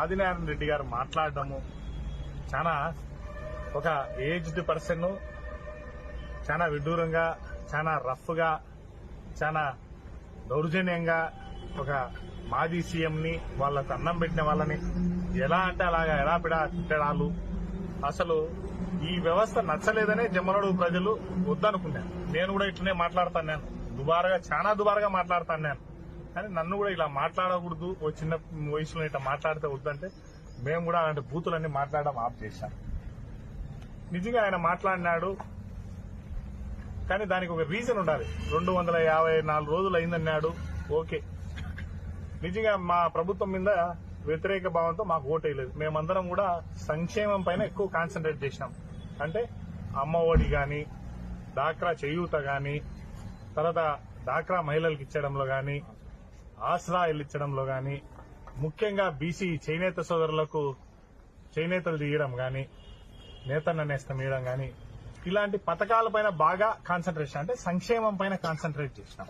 ఆదినారాయణ రెడ్డి గారు మాట్లాడడము చాలా ఒక ఏజ్డ్ పర్సన్ చాలా విడ్డూరంగా చాలా రఫ్గా చాలా దౌర్జన్యంగా ఒక మాజీ సీఎంని వాళ్ళకు అన్నం పెట్టిన వాళ్ళని ఎలా అంటే అలాగా ఎలా పిడా తిట్టడాలు. అసలు ఈ వ్యవస్థ నచ్చలేదనే జమ్మలడు ప్రజలు వద్దనుకున్నాను నేను కూడా ఇట్లనే మాట్లాడతాను నేను. దుబారుగా చాలా దుబారుగా మాట్లాడతాను నేను. కానీ నన్ను కూడా ఇలా మాట్లాడకూడదు ఓ చిన్న వయసులో ఇట్లా మాట్లాడితే వద్దంటే మేము కూడా అలాంటి బూతులన్నీ మాట్లాడడం ఆఫ్ చేశాం. నిజంగా ఆయన మాట్లాడినాడు కానీ దానికి ఒక రీజన్ ఉండాలి. రెండు వందల యాభై నాలుగు రోజులు అయిందన్నాడు ఓకే. నిజంగా మా ప్రభుత్వం మీద వ్యతిరేక భావంతో మాకు ఓటేయలేదు మేమందరం కూడా సంక్షేమం పైన ఎక్కువ కాన్సన్ట్రేట్ చేసినాం. అంటే అమ్మ ఒడి కానీ డాక్రా చేయూత కానీ తర్వాత డాక్రా మహిళలకు ఇచ్చడంలో కానీ ఆసరా ఇచ్చడంలో గాని ముఖ్యంగా బీసీ చేనేత సోదరులకు చేనేతలు తీయడం గాని నేతన్న నేస్తం ఇవ్వడం గాని ఇలాంటి పథకాలపైన బాగా కాన్సన్ట్రేషన్ అంటే సంక్షేమం పైన కాన్సన్ట్రేట్ చేసినాం.